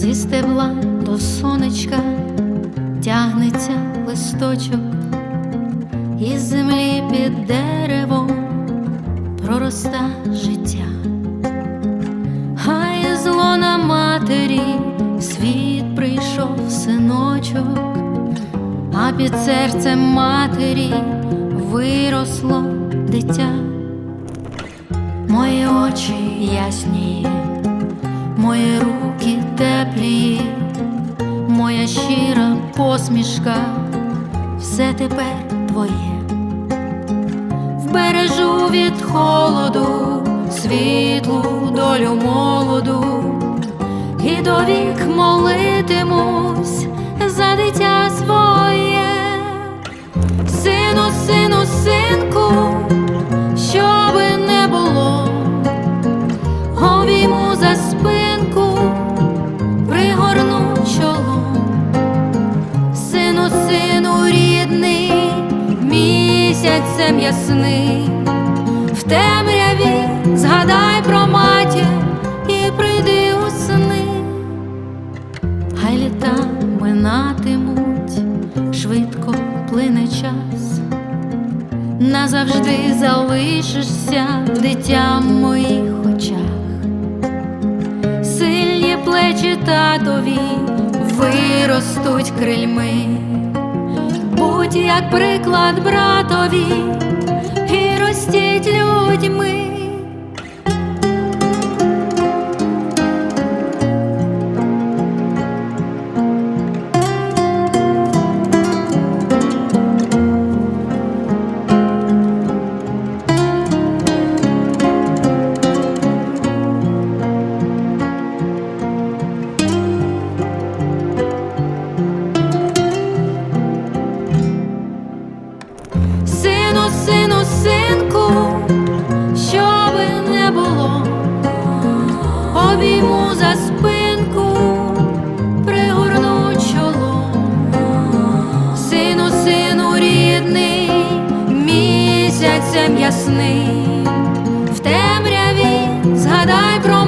зі стебла до сонечка тягнеться листочок, із землі під деревом пророста життя, хай зло на матері в світ прийшов синочок, а під серцем матері виросло дитя. Мої очі ясні, мої руки теплі, моя щира посмішка, все тепер твоє. Вбережу від холоду, світлу долю молоду, і до вік місяцем ясний, в темряві згадай про матір і прийди у сни, хай літа минатимуть, швидко плине час. Назавжди залишишся в дитя в моїх очах. Сильні плечі татові виростуть крильми, будь як приклад братові і ростіть людьми. сину, синку, що би не було, обійму за спинку, пригорну чоло, сину, сину, рідний, місяцем ясний, в темряві згадай про.